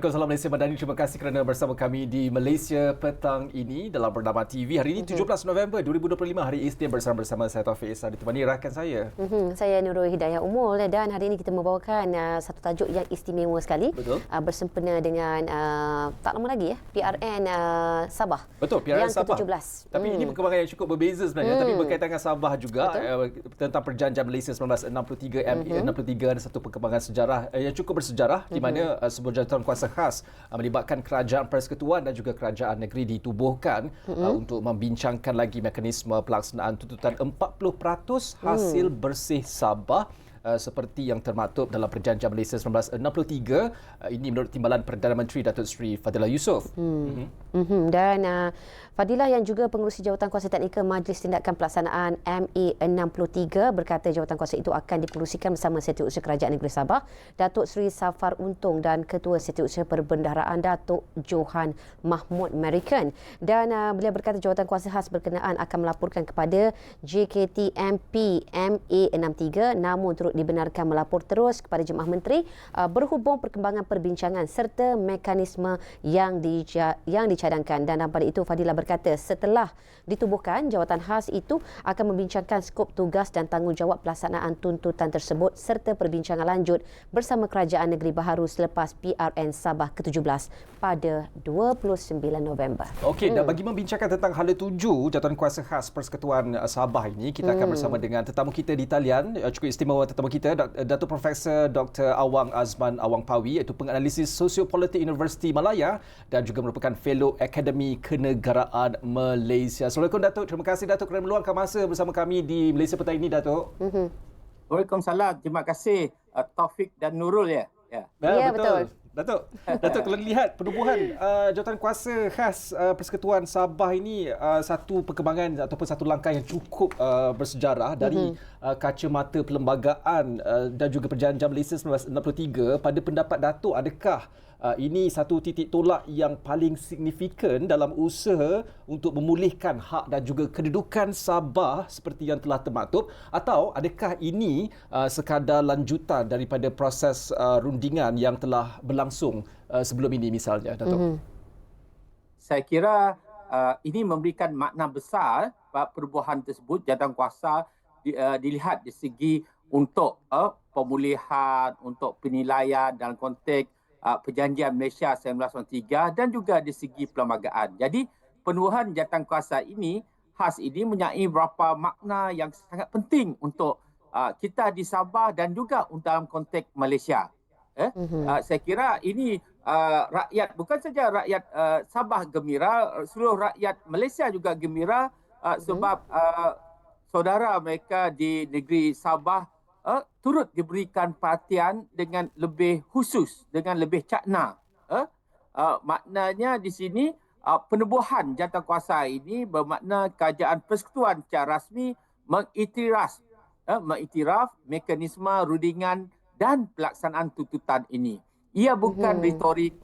Assalamualaikum salam Malaysia Madani. Terima kasih kerana bersama kami di Malaysia petang ini dalam bernama TV. Hari ini 17 mhm. November 2025 hari Isnin bersama-bersama saya Taufik Isa ditemani rakan saya. Mm-hmm. Saya Nurul Hidayah Umul dan hari ini kita membawakan uh, satu tajuk yang istimewa sekali. Betul. Uh, bersempena dengan uh, tak lama lagi ya PRN uh, Sabah. Betul, PRN yang Sabah. ke-17. Tapi mm. ini perkembangan yang cukup berbeza sebenarnya mm. tapi berkaitan dengan Sabah juga uh, tentang perjanjian Malaysia 1963 ME mm-hmm. 63 ada satu perkembangan sejarah uh, yang cukup bersejarah mm-hmm. di mana uh, sebuah jawatan kuasa khas uh, melibatkan kerajaan persekutuan dan juga kerajaan negeri ditubuhkan mm-hmm. uh, untuk membincangkan lagi mekanisme pelaksanaan tuntutan 40% hasil mm. bersih Sabah Uh, seperti yang termaktub dalam perjanjian Malaysia 1963 uh, ini menurut timbalan Perdana Menteri Datuk Seri Fadilah Yusof. Hmm. Mm-hmm. Mm-hmm. Dan uh, Fadilah yang juga pengurusi Jawatan Kuasa Teknikal Majlis Tindakan Pelaksanaan MA63 berkata jawatan kuasa itu akan dipengerusikan bersama Setiausaha Kerajaan Negeri Sabah, Datuk Seri Safar Untung dan Ketua Setiausaha Perbendaharaan Datuk Johan Mahmud American. Dan uh, beliau berkata jawatan kuasa khas berkenaan akan melaporkan kepada JKT-MP MA63 namun turut dibenarkan melapor terus kepada Jemaah Menteri uh, berhubung perkembangan perbincangan serta mekanisme yang, dija- yang dicadangkan. Dan pada itu Fadilah berkata setelah ditubuhkan jawatan khas itu akan membincangkan skop tugas dan tanggungjawab pelaksanaan tuntutan tersebut serta perbincangan lanjut bersama kerajaan negeri baharu selepas PRN Sabah ke-17 pada 29 November. Okey, hmm. dan bagi membincangkan tentang hala tuju jawatan kuasa khas Persekutuan Sabah ini, kita akan hmm. bersama dengan tetamu kita di talian, eh, cukup istimewa tetamu kita, Datuk Profesor Dr. Awang Azman Awang Pawi, iaitu penganalisis sosiopolitik Universiti Malaya dan juga merupakan fellow Akademi Kenegaraan Kerajaan Malaysia. Assalamualaikum Datuk. Terima kasih Datuk kerana meluangkan masa bersama kami di Malaysia petang ini Datuk. Mm-hmm. Waalaikumsalam. Terima kasih uh, Taufik dan Nurul ya. Ya, ya, ya betul. betul. Datuk, Datuk kalau lihat penubuhan uh, jawatan kuasa khas uh, Persekutuan Sabah ini uh, satu perkembangan ataupun satu langkah yang cukup uh, bersejarah dari mm-hmm. Uh, kacamata perlembagaan uh, dan juga perjanjian Malaysia 1963 pada pendapat Datuk adakah uh, ini satu titik tolak yang paling signifikan dalam usaha untuk memulihkan hak dan juga kedudukan Sabah seperti yang telah termaktub atau adakah ini uh, sekadar lanjutan daripada proses uh, rundingan yang telah berlangsung uh, sebelum ini misalnya Datuk mm-hmm. Saya kira uh, ini memberikan makna besar uh, perubahan tersebut jawatan kuasa di, uh, dilihat di segi untuk uh, pemulihan untuk penilaian dalam konteks uh, perjanjian Malaysia 1993 dan juga di segi perlembagaan. Jadi penubuhan jawatan kuasa ini khas ini menyai beberapa makna yang sangat penting untuk uh, kita di Sabah dan juga dalam konteks Malaysia. Eh? Mm-hmm. Uh, saya kira ini uh, rakyat bukan saja rakyat uh, Sabah gembira, seluruh rakyat Malaysia juga gembira uh, mm-hmm. sebab uh, saudara mereka di negeri Sabah uh, turut diberikan perhatian dengan lebih khusus, dengan lebih cakna. Uh, uh, maknanya di sini uh, penubuhan jawatan kuasa ini bermakna kerajaan persekutuan secara rasmi mengiktiraf, uh, mengiktiraf mekanisme rundingan dan pelaksanaan tuntutan ini. Ia bukan mm-hmm. retorik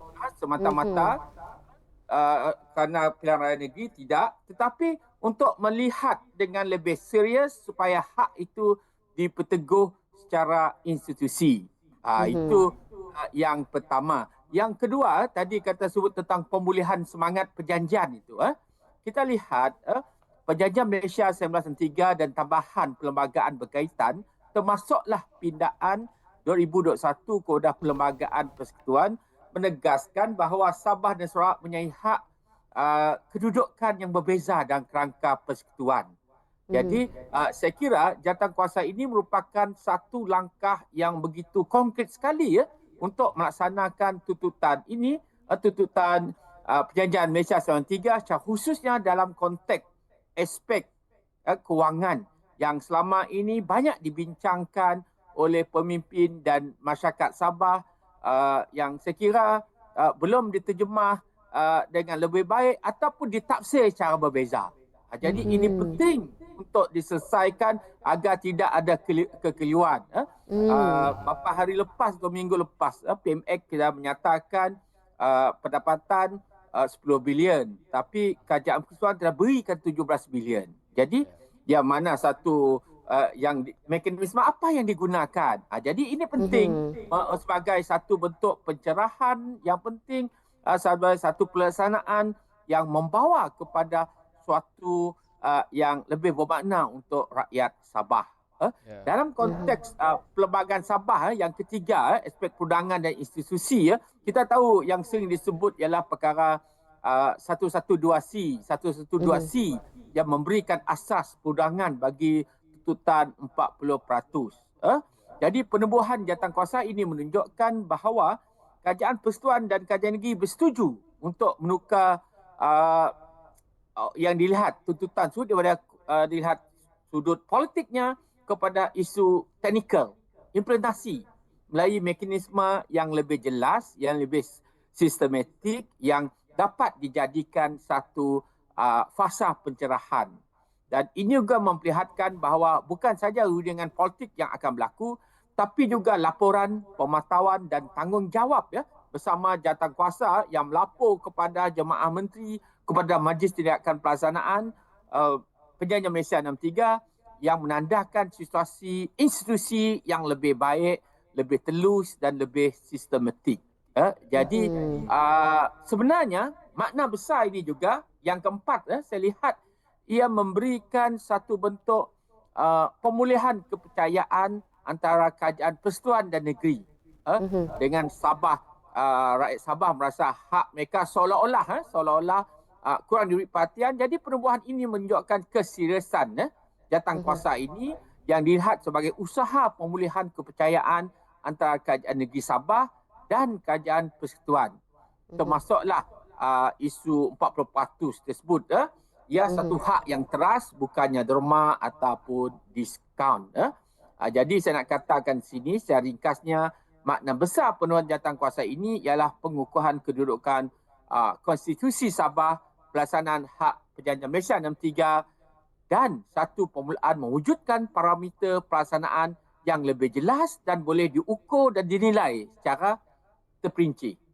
semata-mata mm-hmm. uh, kerana pilihan raya negeri, tidak. Tetapi untuk melihat dengan lebih serius supaya hak itu diperteguh secara institusi. Uh, mm-hmm. Itu uh, yang pertama. Yang kedua, tadi kata sebut tentang pemulihan semangat perjanjian itu. Uh, kita lihat uh, perjanjian Malaysia 1903 dan tambahan perlembagaan berkaitan termasuklah pindaan 2021 Kodah Perlembagaan Persekutuan menegaskan bahawa Sabah dan Sarawak mempunyai hak uh, kedudukan yang berbeza dalam kerangka persekutuan. Jadi uh, saya kira jawatan kuasa ini merupakan satu langkah yang begitu konkret sekali ya untuk melaksanakan tuntutan ini uh, tuntutan uh, perjanjian Malaysia 93 secara khususnya dalam konteks aspek uh, kewangan yang selama ini banyak dibincangkan oleh pemimpin dan masyarakat Sabah uh, yang saya kira uh, belum diterjemah uh, dengan lebih baik ataupun ditafsir secara berbeza. Jadi hmm. ini penting untuk diselesaikan agar tidak ada kekeliruan. Eh? Hmm. Uh, beberapa hari lepas atau minggu lepas, uh, eh, PMX kita menyatakan uh, pendapatan uh, 10 bilion. Tapi kerajaan persekutuan telah berikan 17 bilion. Jadi, yang mana satu uh, yang mekanisme apa yang digunakan. Uh, jadi ini penting Mhm. uh, sebagai satu bentuk pencerahan yang penting uh, sebagai satu pelaksanaan yang membawa kepada suatu uh, yang lebih bermakna untuk rakyat Sabah. Uh, Ya. dalam konteks uh, pelbagai Sabah uh, yang ketiga uh, aspek perundangan dan institusi uh, kita tahu yang sering disebut ialah perkara uh, 112C 112C yang memberikan asas perundangan bagi tuntutan 40%. Uh, jadi penubuhan jawatankuasa ini menunjukkan bahawa Kerajaan Persekutuan dan Kerajaan Negeri bersetuju untuk menukar uh, uh, yang dilihat tuntutan tersebut daripada uh, dilihat sudut politiknya kepada isu teknikal, implementasi melalui mekanisme yang lebih jelas, yang lebih sistematik, yang dapat dijadikan satu uh, fasa pencerahan. Dan ini juga memperlihatkan bahawa bukan saja rundingan politik yang akan berlaku, tapi juga laporan, pemantauan dan tanggungjawab ya bersama jawatankuasa yang melapor kepada jemaah menteri, kepada Majlis Tindakan Pelaksanaan uh, Perjanjian Malaysia 63 yang menandakan situasi institusi yang lebih baik, lebih telus dan lebih sistematik. Eh, jadi Hmm. uh, sebenarnya makna besar ini juga yang keempat eh, saya lihat ia memberikan satu bentuk uh, pemulihan kepercayaan antara kerajaan persekutuan dan negeri eh, Mhm. dengan Sabah uh, rakyat Sabah merasa hak mereka seolah-olah eh, seolah-olah uh, kurang diberi perhatian. Jadi penubuhan ini menunjukkan keseriusan eh, jawatankuasa ini yang dilihat sebagai usaha pemulihan kepercayaan antara kerajaan negeri Sabah dan kerajaan persekutuan termasuklah uh, isu 40% tersebut eh ia Mhm. satu hak yang teras bukannya derma ataupun diskaun eh uh, jadi saya nak katakan sini secara ringkasnya makna besar penurunan jawatankuasa ini ialah pengukuhan kedudukan uh, konstitusi Sabah pelaksanaan hak perjanjian Malaysia 63 dan satu permulaan mewujudkan parameter pelaksanaan yang lebih jelas dan boleh diukur dan dinilai secara terperinci.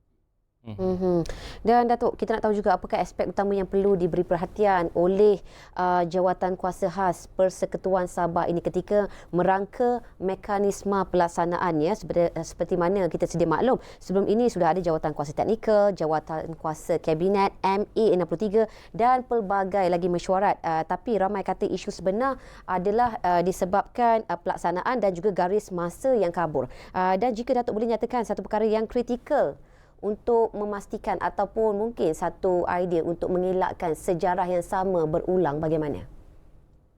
Mhm. Dan Datuk, kita nak tahu juga apakah aspek utama yang perlu diberi perhatian oleh uh, jawatan kuasa khas Persekutuan Sabah ini ketika merangka mekanisme pelaksanaan ya seperti, seperti mana kita sedia maklum sebelum ini sudah ada jawatan kuasa teknikal, jawatan kuasa kabinet MA 63 dan pelbagai lagi mesyuarat uh, tapi ramai kata isu sebenar adalah uh, disebabkan uh, pelaksanaan dan juga garis masa yang kabur. Uh, dan jika Datuk boleh nyatakan satu perkara yang kritikal untuk memastikan ataupun mungkin satu idea untuk mengelakkan sejarah yang sama berulang bagaimana?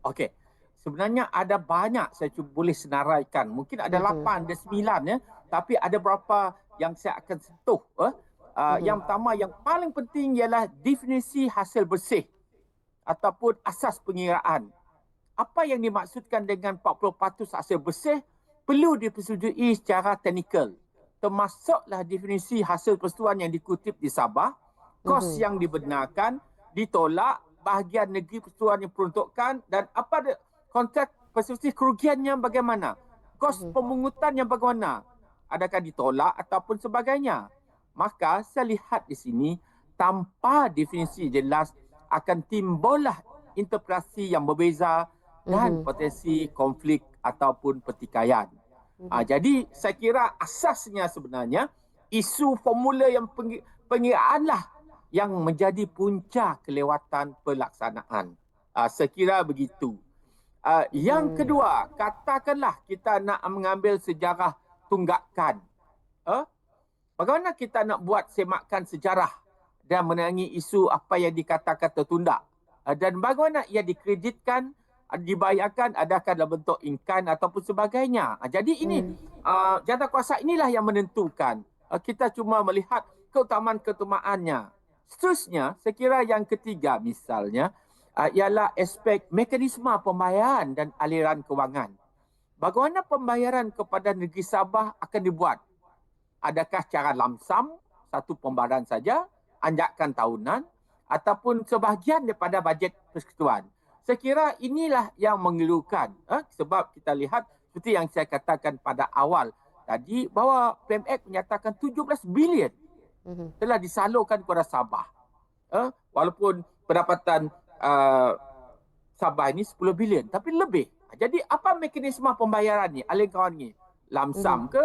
Okey. Sebenarnya ada banyak saya cuba boleh senaraikan. Mungkin ada Mhm. lapan, ada sembilan ya. Tapi ada berapa yang saya akan sentuh. Eh? Uh, Mhm. Yang pertama, yang paling penting ialah definisi hasil bersih ataupun asas pengiraan. Apa yang dimaksudkan dengan 40% hasil bersih perlu dipersetujui secara teknikal. Termasuklah definisi hasil persetujuan yang dikutip di Sabah, kos Mhm. yang dibenarkan, ditolak, bahagian negeri persetujuan yang peruntukkan dan apa ada kontrak persekusi kerugiannya bagaimana? Kos Mhm. pemungutan yang bagaimana? Adakah ditolak ataupun sebagainya? Maka saya lihat di sini tanpa definisi jelas akan timbullah interpretasi yang berbeza dan Mhm. potensi konflik ataupun pertikaian. Ah, jadi saya kira asasnya sebenarnya isu formula yang pengi- pengiraan lah yang menjadi punca kelewatan pelaksanaan. Ah, saya kira begitu. Ah, yang Hmm. kedua, katakanlah kita nak mengambil sejarah tunggakan. Eh? Bagaimana kita nak buat semakan sejarah dan menangi isu apa yang dikatakan tertunda? Ah, dan bagaimana ia dikreditkan dibayarkan adakah dalam bentuk inkan ataupun sebagainya. Ah, Jadi ini Hmm. uh, jawatan kuasa inilah yang menentukan. Uh, kita cuma melihat keutamaan-keutamaannya. Seterusnya, saya kira yang ketiga misalnya uh, ialah aspek mekanisme pembayaran dan aliran kewangan. Bagaimana pembayaran kepada negeri Sabah akan dibuat? Adakah cara lamsam, satu pembayaran saja, anjakan tahunan, ataupun sebahagian daripada bajet persekutuan? Saya kira inilah yang mengeluhkan eh, sebab kita lihat seperti yang saya katakan pada awal tadi bahawa PMX menyatakan 17 bilion Mhm. telah disalurkan kepada Sabah. Eh, walaupun pendapatan uh, Sabah ini 10 bilion tapi lebih. Jadi apa mekanisme pembayaran ni? Alih kawan ni, lamsam ke,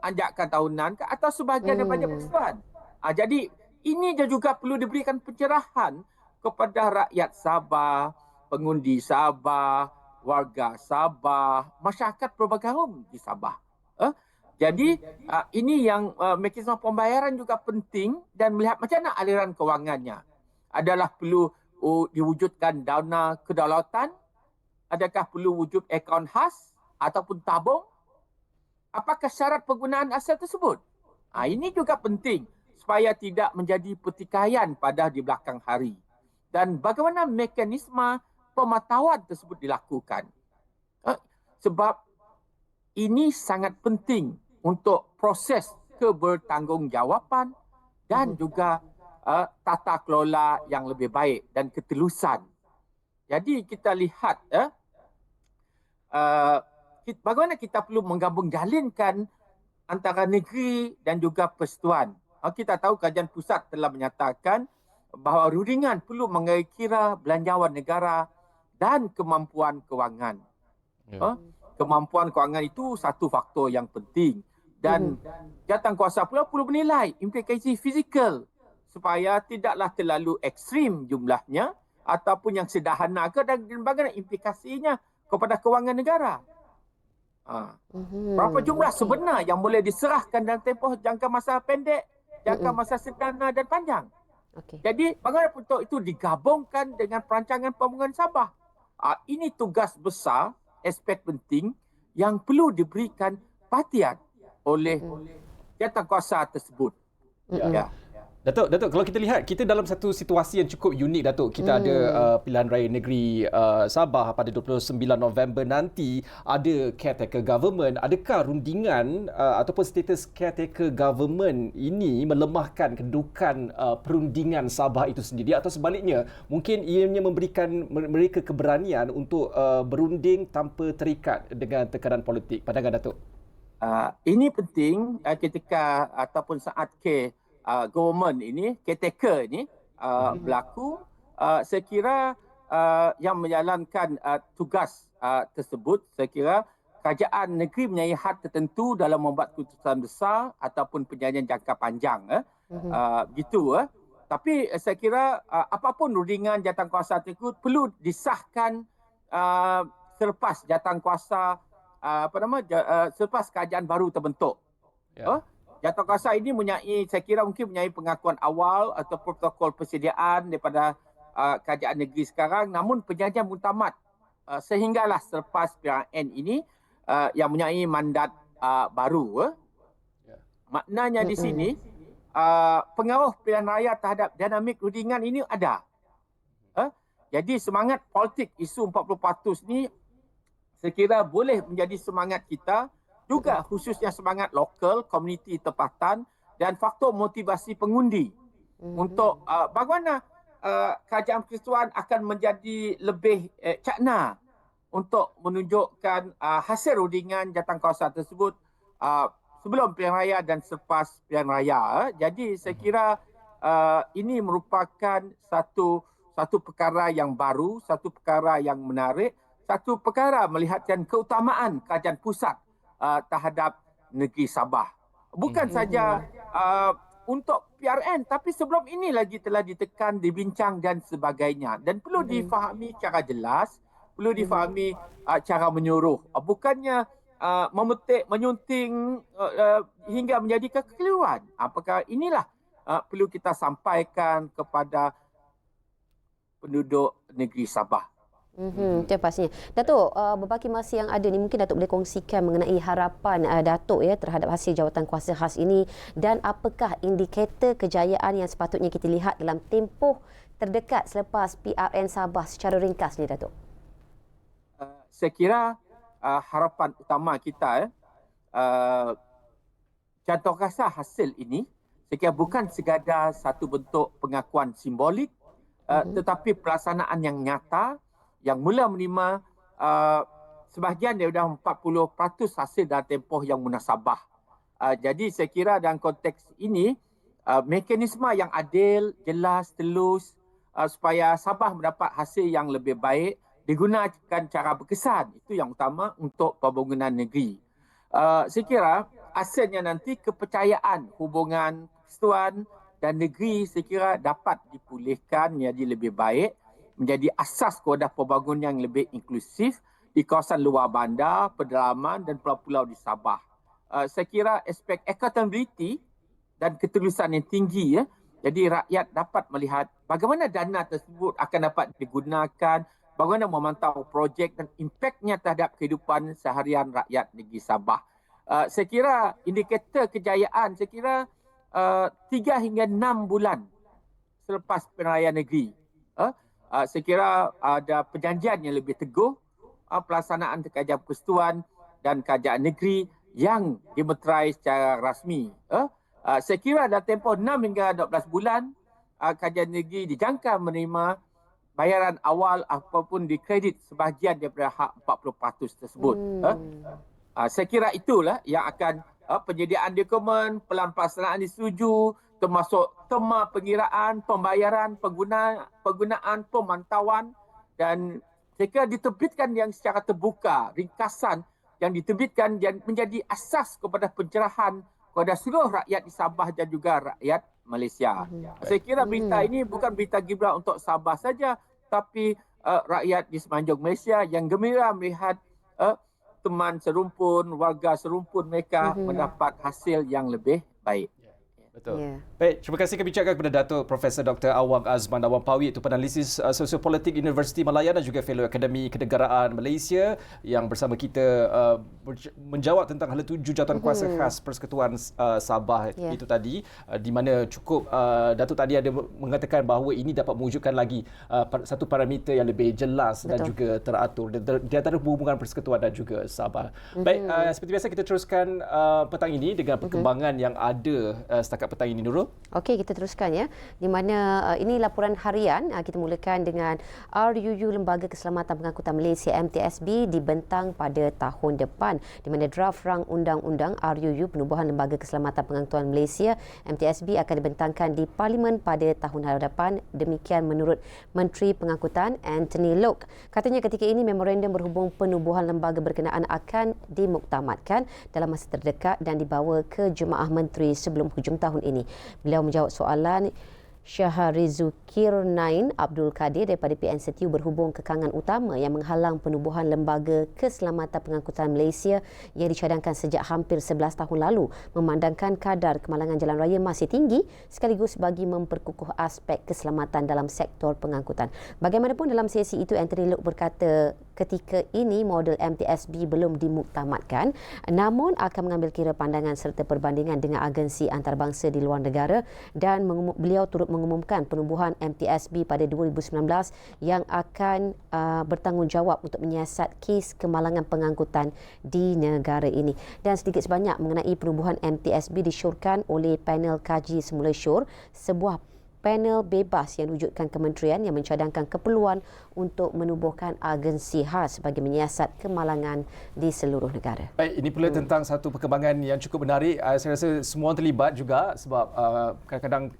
anjakan tahunan ke atau sebahagian daripada Hmm. persatuan? Ah, jadi ini juga perlu diberikan pencerahan kepada rakyat Sabah, pengundi Sabah, warga Sabah, masyarakat pelbagai kaum di Sabah. Eh? Jadi uh, ini yang uh, mekanisme pembayaran juga penting dan melihat macam mana aliran kewangannya. Adalah perlu uh, diwujudkan dana kedaulatan? Adakah perlu wujud akaun khas ataupun tabung? Apakah syarat penggunaan aset tersebut? Ha, ini juga penting supaya tidak menjadi pertikaian pada di belakang hari. Dan bagaimana mekanisme pemantauan tersebut dilakukan. Ha, sebab ini sangat penting untuk proses kebertanggungjawatan dan juga uh, tata kelola yang lebih baik dan ketelusan. Jadi kita lihat uh, uh, bagaimana kita perlu menggabung jalinkan antara negeri dan juga persatuan. Uh, kita tahu kajian pusat telah menyatakan bahawa rundingan perlu mengikira belanjawan negara dan kemampuan kewangan. Ya. Uh, kemampuan kewangan itu satu faktor yang penting dan jawatan kuasa pula perlu menilai implikasi fizikal supaya tidaklah terlalu ekstrim jumlahnya ataupun yang sederhana ke dan bagaimana implikasinya kepada kewangan negara. Ha. Mhm. Berapa jumlah sebenar yang boleh diserahkan dalam tempoh jangka masa pendek, jangka Mm-mm. masa sederhana dan panjang. Okey. Jadi bagaimana untuk itu digabungkan dengan perancangan pembangunan Sabah. Ah, ini tugas besar, aspek penting yang perlu diberikan perhatian oleh jawatan kuasa tersebut. Ya. Datuk, Datuk, kalau kita lihat, kita dalam satu situasi yang cukup unik, Datuk. Kita ada uh, pilihan raya negeri uh, Sabah pada 29 November nanti. Ada caretaker government. Adakah rundingan uh, ataupun status caretaker government ini melemahkan kedudukan uh, perundingan Sabah itu sendiri atau sebaliknya, mungkin ianya memberikan mer- mereka keberanian untuk uh, berunding tanpa terikat dengan tekanan politik. Pandangan Datuk? Uh, ini penting uh, ketika ataupun saat ke uh, government ini, caretaker ini uh, berlaku, uh, saya kira uh, yang menjalankan uh, tugas uh, tersebut, saya kira kerajaan negeri mempunyai hak tertentu dalam membuat keputusan besar ataupun perjanjian jangka panjang. Eh. Mhm. Uh, gitu. Eh. Tapi uh, saya kira uh, apapun rundingan jawatan kuasa tersebut perlu disahkan uh, selepas kuasa uh, apa nama uh, selepas kerajaan baru terbentuk. Ya. Oh, jawatan kuasa ini mempunyai saya kira mungkin mempunyai pengakuan awal atau protokol persediaan daripada uh, kerajaan negeri sekarang namun perjanjian mutamat uh, sehinggalah selepas PRN ini uh, yang mempunyai mandat uh, baru. Eh. Ya. Maknanya di sini uh, pengaruh pilihan raya terhadap dinamik rundingan ini ada. Eh? Jadi semangat politik isu 40% ni saya kira boleh menjadi semangat kita juga khususnya semangat lokal, komuniti tempatan dan faktor motivasi pengundi Mhm. untuk uh, bagaimana uh, kerajaan persekutuan akan menjadi lebih uh, cakna untuk menunjukkan uh, hasil rundingan jawatan kuasa tersebut uh, sebelum pilihan raya dan selepas pilihan raya. Jadi saya kira uh, ini merupakan satu satu perkara yang baru, satu perkara yang menarik, satu perkara melihatkan keutamaan kerajaan pusat uh, terhadap negeri Sabah. Bukan Mhm. saja uh, untuk PRN tapi sebelum ini lagi telah ditekan, dibincang dan sebagainya dan perlu Mhm. difahami secara jelas, perlu Mhm. difahami uh, cara menyuruh. Uh, bukannya uh, memetik, menyunting uh, uh, hingga menjadi kekeliruan. Apakah inilah uh, perlu kita sampaikan kepada penduduk negeri Sabah. Mhm, itu pastinya. Datuk, uh, berbagi masa yang ada ni mungkin Datuk boleh kongsikan mengenai harapan uh, Datuk ya terhadap hasil jawatan kuasa khas ini dan apakah indikator kejayaan yang sepatutnya kita lihat dalam tempoh terdekat selepas PRN Sabah secara ringkas ni Datuk. Uh, saya kira uh, harapan utama kita eh, uh, jatuh rasa hasil ini saya kira bukan sekadar satu bentuk pengakuan simbolik uh, Mhm. tetapi pelaksanaan yang nyata yang mula menerima uh, sebahagian daripada 40% hasil dalam tempoh yang munasabah. Uh, jadi saya kira dalam konteks ini uh, mekanisme yang adil, jelas, telus uh, supaya Sabah mendapat hasil yang lebih baik digunakan cara berkesan. Itu yang utama untuk pembangunan negeri. Uh, saya kira asalnya nanti kepercayaan hubungan persekutuan dan negeri saya kira dapat dipulihkan menjadi lebih baik menjadi asas kepada pembangunan yang lebih inklusif di kawasan luar bandar, pedalaman dan pulau-pulau di Sabah. Uh, saya kira aspek accountability dan ketulusan yang tinggi ya. Jadi rakyat dapat melihat bagaimana dana tersebut akan dapat digunakan, bagaimana memantau projek dan impaknya terhadap kehidupan seharian rakyat negeri Sabah. Uh, saya kira indikator kejayaan, saya kira uh, 3 hingga 6 bulan selepas penilaian negeri. Uh, uh, saya kira ada perjanjian yang lebih teguh uh, pelaksanaan kajian persekutuan dan kajian negeri yang dimeterai secara rasmi. Uh, uh, saya kira dalam tempoh 6 hingga 12 bulan, uh, kajian negeri dijangka menerima bayaran awal apapun dikredit sebahagian daripada hak 40% tersebut. Hmm. Uh, uh, saya kira itulah yang akan uh, penyediaan dokumen, pelan pelaksanaan disetuju, termasuk tema pengiraan, pembayaran, pengguna, penggunaan, pemantauan dan saya kira diterbitkan yang secara terbuka, ringkasan yang diterbitkan yang menjadi asas kepada pencerahan kepada seluruh rakyat di Sabah dan juga rakyat Malaysia. Hmm. Saya kira berita hmm. ini bukan berita gembira untuk Sabah saja tapi uh, rakyat di semenanjung Malaysia yang gembira melihat uh, teman serumpun, warga serumpun mereka hmm. mendapat hasil yang lebih baik. Betul. Yeah. Baik, terima kasih kebicarakan kepada Datuk Profesor Dr. Awang Azman Awang Pawi itu penalisis uh, sosiopolitik Universiti Malaya dan juga fellow Akademi Kenegaraan Malaysia yang bersama kita uh, menjawab tentang hala tuju jawatan mm-hmm. kuasa khas Persekutuan uh, Sabah yeah. itu tadi uh, di mana cukup uh, Datuk tadi ada mengatakan bahawa ini dapat mewujudkan lagi uh, satu parameter yang lebih jelas Betul. dan juga teratur di antara hubungan persekutuan dan juga Sabah. Mm-hmm. Baik, uh, seperti biasa kita teruskan uh, petang ini dengan mhm. perkembangan mm-hmm. yang ada uh, setakat petang ini Nurul. Okey, kita teruskan ya. Di mana uh, ini laporan harian uh, kita mulakan dengan RUU Lembaga Keselamatan Pengangkutan Malaysia MTSB dibentang pada tahun depan di mana draft rang undang-undang RUU Penubuhan Lembaga Keselamatan Pengangkutan Malaysia MTSB akan dibentangkan di parlimen pada tahun hadapan demikian menurut Menteri Pengangkutan Anthony Lok. Katanya ketika ini memorandum berhubung penubuhan lembaga berkenaan akan dimuktamadkan dalam masa terdekat dan dibawa ke Jemaah Menteri sebelum hujung tahun tahun ini. Beliau menjawab soalan Syaharizukir Nain Abdul Kadir daripada PN Setiu berhubung kekangan utama yang menghalang penubuhan lembaga keselamatan pengangkutan Malaysia yang dicadangkan sejak hampir 11 tahun lalu memandangkan kadar kemalangan jalan raya masih tinggi sekaligus bagi memperkukuh aspek keselamatan dalam sektor pengangkutan. Bagaimanapun dalam sesi itu Anthony Luke berkata ketika ini model MTSB belum dimuktamadkan. Namun akan mengambil kira pandangan serta perbandingan dengan agensi antarabangsa di luar negara dan beliau turut mengumumkan penubuhan MTSB pada 2019 yang akan uh, bertanggungjawab untuk menyiasat kes kemalangan pengangkutan di negara ini. Dan sedikit sebanyak mengenai penubuhan MTSB disyorkan oleh panel kaji semula syur sebuah panel bebas yang wujudkan kementerian yang mencadangkan keperluan untuk menubuhkan agensi khas bagi menyiasat kemalangan di seluruh negara. Baik, ini pula hmm. tentang satu perkembangan yang cukup menarik. Uh, saya rasa semua terlibat juga sebab uh, kadang-kadang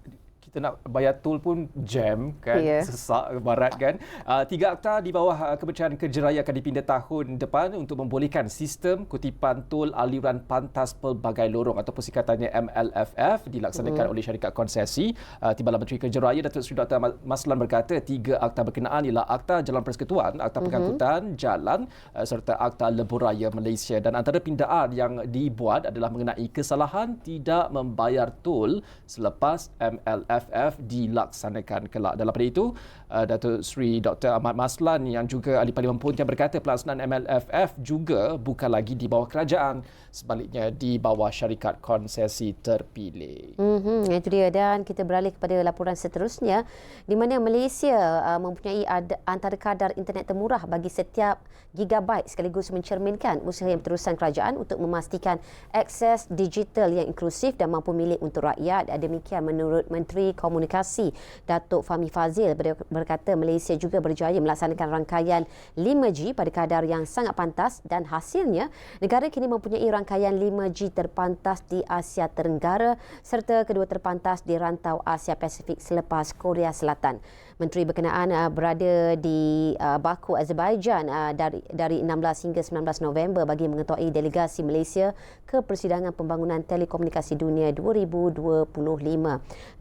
kita nak bayar tol pun jam kan yeah. sesak barat kan uh, tiga akta di bawah uh, kementerian kerja raya akan dipindah tahun depan untuk membolehkan sistem kutipan tol aliran pantas pelbagai lorong ataupun singkatannya MLFF dilaksanakan mm. oleh syarikat konsesi uh, Timbalan Menteri Kerja Raya Datuk Seri Dr. Maslan berkata tiga akta berkenaan ialah akta jalan persekutuan akta mm-hmm. pengangkutan jalan uh, serta akta lebuh raya Malaysia dan antara pindaan yang dibuat adalah mengenai kesalahan tidak membayar tol selepas MLFF MFF dilaksanakan kelak. Dalam pada itu, uh, Datuk Seri Dr. Ahmad Maslan yang juga ahli Parlimen Pontian berkata pelaksanaan MLFF juga bukan lagi di bawah kerajaan, sebaliknya di bawah syarikat konsesi terpilih. Mm-hmm, itu dia dan kita beralih kepada laporan seterusnya di mana Malaysia uh, mempunyai ad- antara kadar internet termurah bagi setiap gigabyte sekaligus mencerminkan usaha yang berterusan kerajaan untuk memastikan akses digital yang inklusif dan mampu milik untuk rakyat. Demikian menurut Menteri Komunikasi Datuk Fahmi Fazil berkata Malaysia juga berjaya melaksanakan rangkaian 5G pada kadar yang sangat pantas dan hasilnya negara kini mempunyai rangkaian 5G terpantas di Asia Tenggara serta kedua terpantas di rantau Asia Pasifik selepas Korea Selatan. Menteri berkenaan uh, berada di uh, Baku, Azerbaijan uh, dari dari 16 hingga 19 November bagi mengetuai delegasi Malaysia ke Persidangan Pembangunan Telekomunikasi Dunia 2025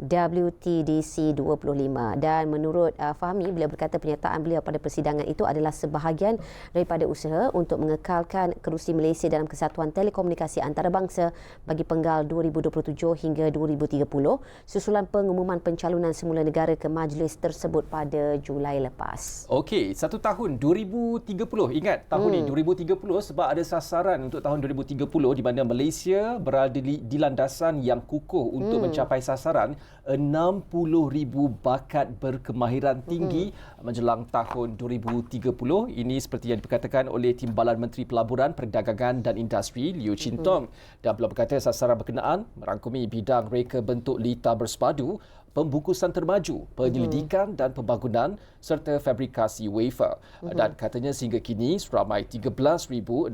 WTDC 25 dan menurut uh, Fahmi beliau berkata penyertaan beliau pada persidangan itu adalah sebahagian daripada usaha untuk mengekalkan kerusi Malaysia dalam Kesatuan Telekomunikasi Antarabangsa bagi penggal 2027 hingga 2030 susulan pengumuman pencalonan semula negara ke majlis tersebut tersebut pada Julai lepas. Okey, satu tahun 2030. Ingat tahun hmm. ni 2030 sebab ada sasaran untuk tahun 2030 di mana Malaysia berada di, di landasan yang kukuh untuk hmm. mencapai sasaran 60,000 bakat berkemahiran tinggi hmm. menjelang tahun 2030. Ini seperti yang diperkatakan oleh Timbalan Menteri Pelaburan, Perdagangan dan Industri Liu Chin Tong. Hmm. Dan beliau berkata sasaran berkenaan merangkumi bidang reka bentuk lita bersepadu pembungkusan termaju, penyelidikan mm-hmm. dan pembangunan serta fabrikasi wafer. Mm-hmm. Dan katanya sehingga kini seramai 13,679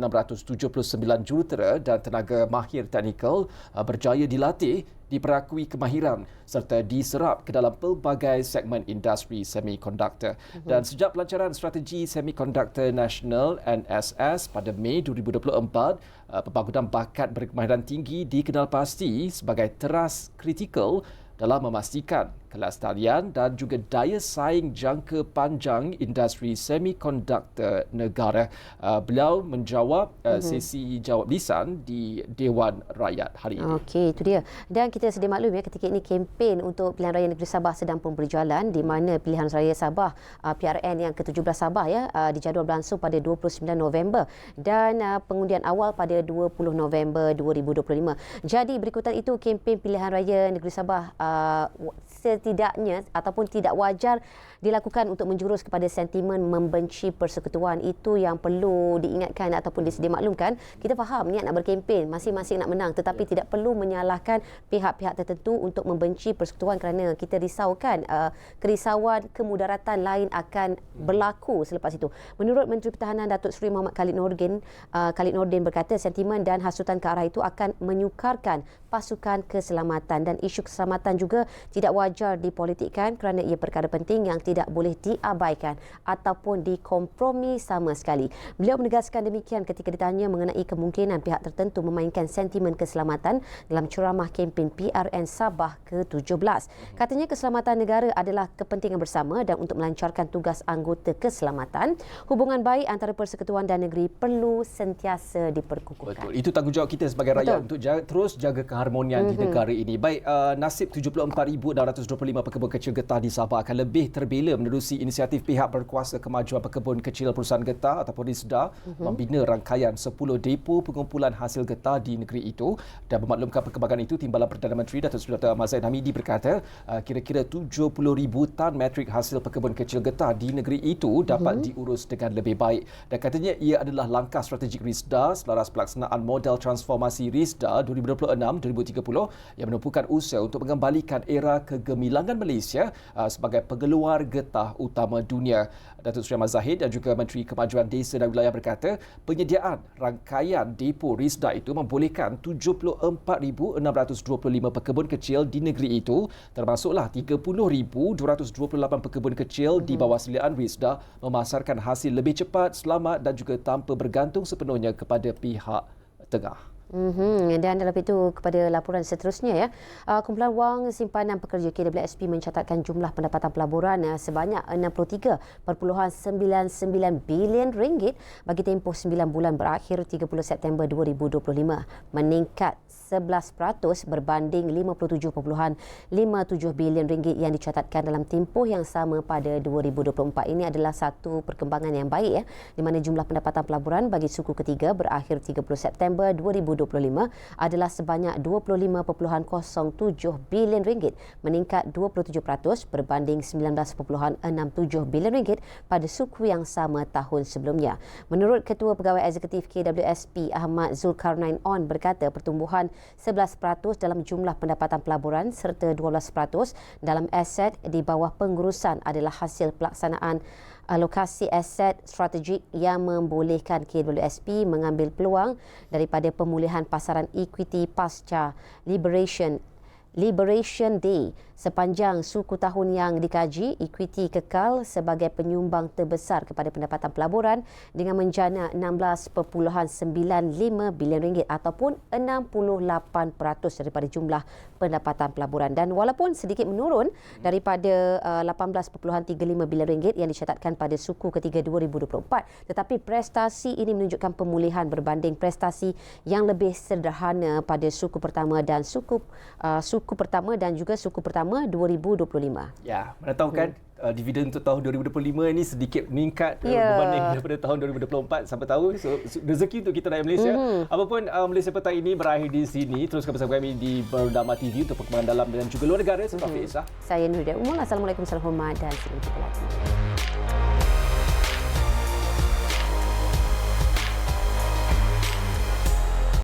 jurutera dan tenaga mahir teknikal uh, berjaya dilatih diperakui kemahiran serta diserap ke dalam pelbagai segmen industri semikonduktor. Mm-hmm. Dan sejak pelancaran strategi semikonduktor nasional NSS pada Mei 2024, uh, pembangunan bakat berkemahiran tinggi dikenal pasti sebagai teras kritikal dalam memastikan kelestarian dan juga daya saing jangka panjang industri semikonduktor negara. Uh, beliau menjawab uh, sesi jawab lisan di Dewan Rakyat hari ini. Okey, itu dia. Dan kita sedia maklum ya ketika ini kempen untuk pilihan raya negeri Sabah sedang pun berjalan di mana pilihan raya Sabah uh, PRN yang ke-17 Sabah ya uh, dijadual berlangsung pada 29 November dan uh, pengundian awal pada 20 November 2025. Jadi berikutan itu kempen pilihan raya negeri Sabah uh, setidaknya ataupun tidak wajar dilakukan untuk menjurus kepada sentimen membenci persekutuan. Itu yang perlu diingatkan ataupun disedia maklumkan kita faham niat nak berkempen masing-masing nak menang tetapi ya. tidak perlu menyalahkan pihak-pihak tertentu untuk membenci persekutuan kerana kita risaukan uh, kerisauan kemudaratan lain akan berlaku selepas itu. Menurut Menteri Pertahanan Datuk Seri Muhammad Khalid Nordin uh, Khalid Nordin berkata sentimen dan hasutan ke arah itu akan menyukarkan pasukan keselamatan. Dan isu keselamatan juga tidak wajar dipolitikkan kerana ia perkara penting yang tidak boleh diabaikan ataupun dikompromi sama sekali. Beliau menegaskan demikian ketika ditanya mengenai kemungkinan pihak tertentu memainkan sentimen keselamatan dalam ceramah kempen PRN Sabah ke-17. Katanya keselamatan negara adalah kepentingan bersama dan untuk melancarkan tugas anggota keselamatan, hubungan baik antara persekutuan dan negeri perlu sentiasa diperkukuhkan. Betul. Itu tanggungjawab kita sebagai rakyat Betul. untuk jaga, terus jaga keharmonian mm-hmm. di mhm. negara ini. Baik, uh, nasib 74,625 pekebun kecil getah di Sabah akan lebih terbina bila menerusi inisiatif pihak berkuasa kemajuan pekebun kecil perusahaan getah ataupun RISDA uh-huh. membina rangkaian 10 depo pengumpulan hasil getah di negeri itu dan memaklumkan perkembangan itu Timbalan Perdana Menteri Datuk Seri Dr. Mazzain Hamidi berkata uh, kira-kira 70,000 tan metrik hasil pekebun kecil getah di negeri itu dapat uh-huh. diurus dengan lebih baik dan katanya ia adalah langkah strategik RISDA selaras pelaksanaan model transformasi RISDA 2026-2030 yang menumpukan usaha untuk mengembalikan era kegemilangan Malaysia uh, sebagai pengeluar getah utama dunia. Datuk Seri Ahmad Zahid dan juga Menteri Kemajuan Desa dan Wilayah berkata, penyediaan rangkaian depo RISDA itu membolehkan 74,625 pekebun kecil di negeri itu, termasuklah 30,228 pekebun kecil di mhm. bawah silian RISDA memasarkan hasil lebih cepat, selamat dan juga tanpa bergantung sepenuhnya kepada pihak tengah. Mm-hmm. Dan dalam itu kepada laporan seterusnya ya, uh, kumpulan wang simpanan pekerja KWSP mencatatkan jumlah pendapatan pelaburan uh, sebanyak 63.99 bilion ringgit bagi tempoh 9 bulan berakhir 30 September 2025 meningkat 11% berbanding 57.57 bilion ringgit yang dicatatkan dalam tempoh yang sama pada 2024. Ini adalah satu perkembangan yang baik ya di mana jumlah pendapatan pelaburan bagi suku ketiga berakhir 30 September 2025 2025 adalah sebanyak 25.07 bilion ringgit, meningkat 27% berbanding 19.67 bilion ringgit pada suku yang sama tahun sebelumnya. Menurut Ketua Pegawai Eksekutif KWSP Ahmad Zulkarnain On berkata pertumbuhan 11% dalam jumlah pendapatan pelaburan serta 12% dalam aset di bawah pengurusan adalah hasil pelaksanaan alokasi aset strategik yang membolehkan KWSP mengambil peluang daripada pemulihan pasaran equity pasca Liberation Liberation Day sepanjang suku tahun yang dikaji, equity kekal sebagai penyumbang terbesar kepada pendapatan pelaburan dengan menjana 16.95 bilion ringgit ataupun 68% daripada jumlah pendapatan pelaburan. Dan walaupun sedikit menurun daripada uh, 18.35 bilion ringgit yang dicatatkan pada suku ketiga 2024 tetapi prestasi ini menunjukkan pemulihan berbanding prestasi yang lebih sederhana pada suku pertama dan suku uh, suku pertama dan juga suku pertama 2025. Ya, mana tahu kan uh, dividen untuk tahun 2025 ini sedikit meningkat uh, Ya. berbanding daripada tahun 2024 sampai tahu so, so, rezeki untuk kita rakyat Malaysia. Mhm. Apapun uh, Malaysia petang ini berakhir di sini. Teruskan bersama kami di Bernama TV untuk perkembangan dalam dan juga luar negara serta Mhm. Faiz. Saya Nurida Umul. Assalamualaikum, salam hormat dan lagi.